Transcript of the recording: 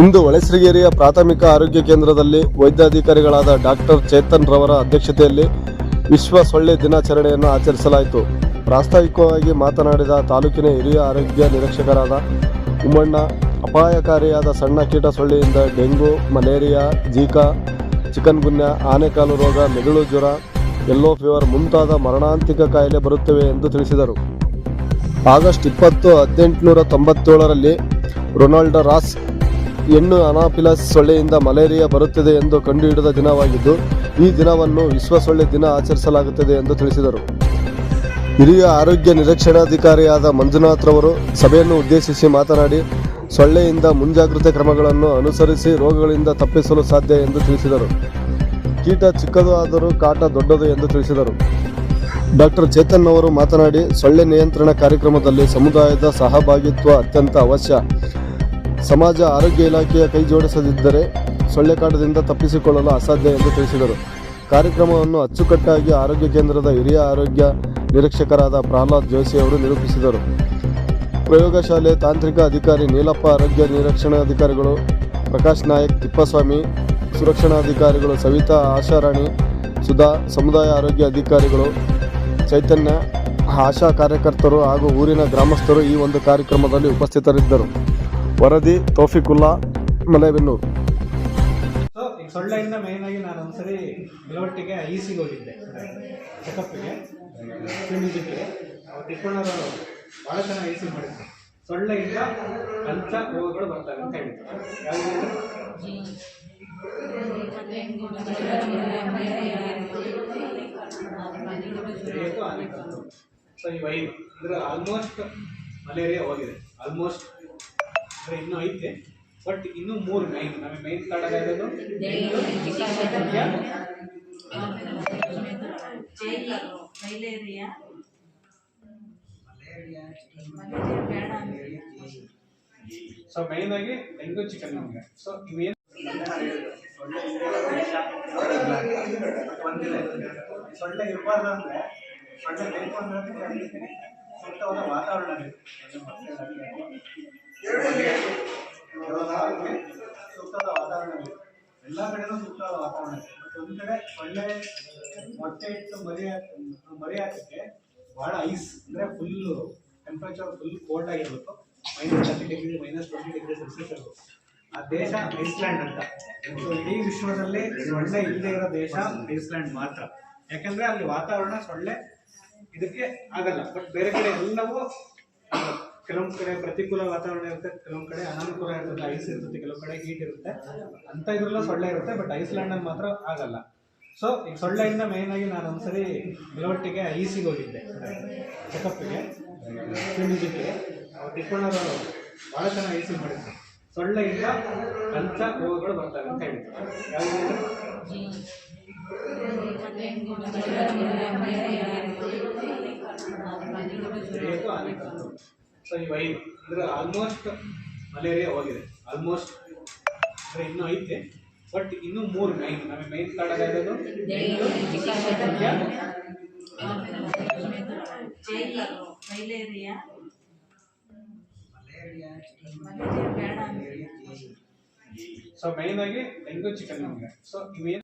ಇಂದು ಹೊಳೆಸಿರಿಗೇರಿಯ ಪ್ರಾಥಮಿಕ ಆರೋಗ್ಯ ಕೇಂದ್ರದಲ್ಲಿ ವೈದ್ಯಾಧಿಕಾರಿಗಳಾದ ಡಾಕ್ಟರ್ ಚೇತನ್ ರವರ ಅಧ್ಯಕ್ಷತೆಯಲ್ಲಿ ವಿಶ್ವ ಸೊಳ್ಳೆ ದಿನಾಚರಣೆಯನ್ನು ಆಚರಿಸಲಾಯಿತು. ಪ್ರಾಸ್ತಾವಿಕವಾಗಿ ಮಾತನಾಡಿದ ತಾಲೂಕಿನ ಹಿರಿಯ ಆರೋಗ್ಯ ನಿರೀಕ್ಷಕರಾದ ಉಮ್ಮಣ್ಣ ಅಪಾಯಕಾರಿಯಾದ ಸಣ್ಣ ಕೀಟ ಸೊಳ್ಳೆಯಿಂದ dengue, malaria Zika chikungunya ಆನೆಕಾಲು ರೋಗ, ಮೆದುಳು ಜ್ವರ ಯೆಲ್ಲೋ ಫೀವರ್ ಮುಂತಾದ ಮರಣಾಂತಿಕ ಕಾಯಿಲೆ ಬರುತ್ತವೆ ಎಂದು ತಿಳಿಸಿದರು. ಆಗಸ್ಟ್ ಇಪ್ಪತ್ತು, ಹದಿನೆಂಟುನೂರ ತೊಂಬತ್ತೇಳರಲ್ಲಿ ರೊನಾಲ್ಡೋ ರಾಸ್ ಹೆಣ್ಣು ಅನಾಫಿಲಸ್ ಸೊಳ್ಳೆಯಿಂದ ಮಲೇರಿಯಾ ಬರುತ್ತದೆ ಎಂದು ಕಂಡುಹಿಡಿದ ದಿನವಾಗಿದ್ದು, ಈ ದಿನವನ್ನು ವಿಶ್ವ ಸೊಳ್ಳೆ ದಿನ ಆಚರಿಸಲಾಗುತ್ತದೆ ಎಂದು ತಿಳಿಸಿದರು. ಹಿರಿಯ ಆರೋಗ್ಯ ನಿರೀಕ್ಷಣಾಧಿಕಾರಿಯಾದ ಮಂಜುನಾಥ್ ರವರು ಸಭೆಯನ್ನು ಉದ್ದೇಶಿಸಿ ಮಾತನಾಡಿ, ಸೊಳ್ಳೆಯಿಂದ ಮುಂಜಾಗ್ರತೆ ಕ್ರಮಗಳನ್ನು ಅನುಸರಿಸಿ ರೋಗಗಳಿಂದ ತಪ್ಪಿಸಲು ಸಾಧ್ಯ ಎಂದು ತಿಳಿಸಿದರು. ಕೀಟ ಚಿಕ್ಕದು ಆದರೂ ಕಾಟ ದೊಡ್ಡದು ಎಂದು ತಿಳಿಸಿದರು. ಡಾಕ್ಟರ್ ಚೇತನ್ ಅವರು ಮಾತನಾಡಿ, ಸೊಳ್ಳೆ ನಿಯಂತ್ರಣ ಕಾರ್ಯಕ್ರಮದಲ್ಲಿ ಸಮುದಾಯದ ಸಹಭಾಗಿತ್ವ ಅತ್ಯಂತ ಅವಶ್ಯ. ಸಮಾಜ ಆರೋಗ್ಯ ಇಲಾಖೆಯ ಕೈ ಜೋಡಿಸದಿದ್ದರೆ ಸೊಳ್ಳೆ ಕಾಟದಿಂದ ತಪ್ಪಿಸಿಕೊಳ್ಳಲು ಅಸಾಧ್ಯ ಎಂದು ತಿಳಿಸಿದರು. ಕಾರ್ಯಕ್ರಮವನ್ನು ಅಚ್ಚುಕಟ್ಟಾಗಿ ಆರೋಗ್ಯ ಕೇಂದ್ರದ ಹಿರಿಯ ಆರೋಗ್ಯ ನಿರೀಕ್ಷಕರಾದ ಪ್ರಹ್ಲಾದ್ ಜೋಶಿ ಅವರು ನಿರೂಪಿಸಿದರು. ಪ್ರಯೋಗಶಾಲೆ ತಾಂತ್ರಿಕ ಅಧಿಕಾರಿ ನೀಲಪ್ಪ, ಆರೋಗ್ಯ ನಿರೀಕ್ಷಣಾಧಿಕಾರಿಗಳು ಪ್ರಕಾಶ್ ನಾಯಕ್, ತಿಪ್ಪಸ್ವಾಮಿ ಸುರಕ್ಷಣಾಧಿಕಾರಿಗಳು ಸವಿತಾ ಆಶಾರಾಣಿ ಸುಧಾ, ಸಮುದಾಯ ಆರೋಗ್ಯ ಅಧಿಕಾರಿಗಳು, ಚೈತನ್ಯ, ಆಶಾ ಕಾರ್ಯಕರ್ತರು ಹಾಗೂ ಊರಿನ ಗ್ರಾಮಸ್ಥರು ಈ ಒಂದು ಕಾರ್ಯಕ್ರಮದಲ್ಲಿ ಉಪಸ್ಥಿತರಿದ್ದರು. ವರದಿ ತೌಫಿಕುಲ್ಲಾ ಮಲೆಬೆನ್ನೂರು ಸೊ ಈಗ ಸೊಳ್ಳೆಯಿಂದ ಮೇನ್ ಆಗಿ ನಾನು ಒಂದ್ಸರಿ ಬೆಳವಟ್ಟಿಗೆ ಸಿಗೆ ಹೋಗಿದ್ದೆ. ಚೆಕಪ್ಗೆ ಕ್ಲಿನಿಕ್ಗೆ ಅವ್ರು ತಿಳ್ಕೊಂಡವರು ಭಾಳ ಚೆನ್ನಾಗಿ ಐಸಿ ಮಾಡಿದ್ರು. ಸೊಳ್ಳೆಯಿಂದ ಅಂಥ ರೋಗಗಳು ಬರ್ತವೆ ಅಂತ ಹೇಳಿದ್ರು. ಯಾವುದು ಸೊ ಇವು ಐದು ಅಂದ್ರೆ ಆಲ್ಮೋಸ್ಟ್ ಮಲೇರಿಯಾ ಹೋಗಿದೆ. ಆಲ್ಮೋಸ್ಟ್ ಅಂದ್ರೆ ಇನ್ನೂ ಐತೆ. ಬಟ್ ಇನ್ನೂ ಮೂರು ಮೈನ್ ನಮಗೆ main card malaria so main ಆಗಿ ಡೆಂಗು ಚಿಕನ್ ನಮಗೆ. ಸೊ ಇವೇನು? ಸೊಳ್ಳೆ ಇರಬಾರ್ದು ಅಂದ್ರೆ ಸೊಳ್ಳೆ ಬೇಕು ಅಂದ್ರೆ ವಾತಾವರಣ ಕಡೆನೂ ಸುತ್ತ ವಾತಾವರಣ ಇದೆ. ಬಟ್ ಒಂದು ಕಡೆ ಒಳ್ಳೆ ಮೊಟ್ಟೆ ಇಟ್ಟು ಮರಿ ಮರಿ ಹಾಕಕ್ಕೆ ಭಾಳ ಐಸ್ ಅಂದ್ರೆ ಫುಲ್ ಟೆಂಪರೇಚರ್ ಫುಲ್ ಕೋಲ್ಡ್ ಆಗಿರ್ಬೇಕು. Minus thirty degree minus twenty degree celsius ಇರಬೇಕು. ಆ ದೇಶ ಐಸ್ಲ್ಯಾಂಡ್ ಅಂತ. ಸೊ ಇಡೀ ವಿಶ್ವದಲ್ಲಿ ಸೊಳ್ಳೆ ಇಲ್ಲದೆ ಇರೋ ದೇಶ ಐಸ್ಲ್ಯಾಂಡ್ ಮಾತ್ರ. ಯಾಕಂದ್ರೆ ಅಲ್ಲಿ ವಾತಾವರಣ ಸೊಳ್ಳೆ ಇದಕ್ಕೆ ಆಗಲ್ಲ. ಬಟ್ ಬೇರೆ ಕಡೆ ಎಲ್ಲವೂ ಕೆಲವೊಂದ್ ಕಡೆ ಪ್ರತಿಕೂಲ ವಾತಾವರಣ ಇರುತ್ತೆ ಕೆಲವೊಂದು ಕಡೆ ಅನಾನುಕೂಲ ಇರುತ್ತೆ ಐಸ್ ಇರ್ತದೆ ಕೆಲವು ಕಡೆ ಹೀಟ್ ಇರುತ್ತೆ ಅಂತ ಇದ್ರಲ್ಲ ಸೊಳ್ಳೆ ಇರುತ್ತೆ ಬಟ್ ಐಸ್ಲ್ಯಾಂಡ್ ಅಲ್ಲಿ ಮಾತ್ರ ಆಗಲ್ಲ ಸೊ ಈಗ ಸೊಳ್ಳೆಯಿಂದ ಮೇನ್ ಆಗಿ ನಾನು ಒಂದ್ಸರಿ ಬೆಳವಟ್ಟಿಗೆ ಐಸಿಗೆ ಹೋಗಿದ್ದೆ ಚೆಕಪ್ಗೆ ಕ್ಲಿನಿಕ್ಗೆ ಅವ್ರು ತಿಳ್ಕೊಂಡವರು ಭಾಳ ಚೆನ್ನಾಗಿ ಐಸಿ ಮಾಡಿದ್ರು ಸೊಳ್ಳೆಯಿಂದ ಅಂಥ ರೋಗಗಳು ಬರ್ತವೆ ಅಂತ ಹೇಳಿದ್ರು ಯಾವುದು ಸೊ ಇವು ಐದು ಅಂದರೆ ಆಲ್ಮೋಸ್ಟ್ ಮಲೇರಿಯಾ ಹೋಗಿದೆ. ಆಲ್ಮೋಸ್ಟ್ ಅಂದರೆ ಇನ್ನೂ ಐತೆ ಬಟ್ ಇನ್ನೂ ಮೂರು ಮೈನ್ ನಮಗೆ main card malaria. So main ಆಗಿ ಡೆಂಗು ಚಿಕನ್ ನಮಗೆ ಸೊ ಇವೇನು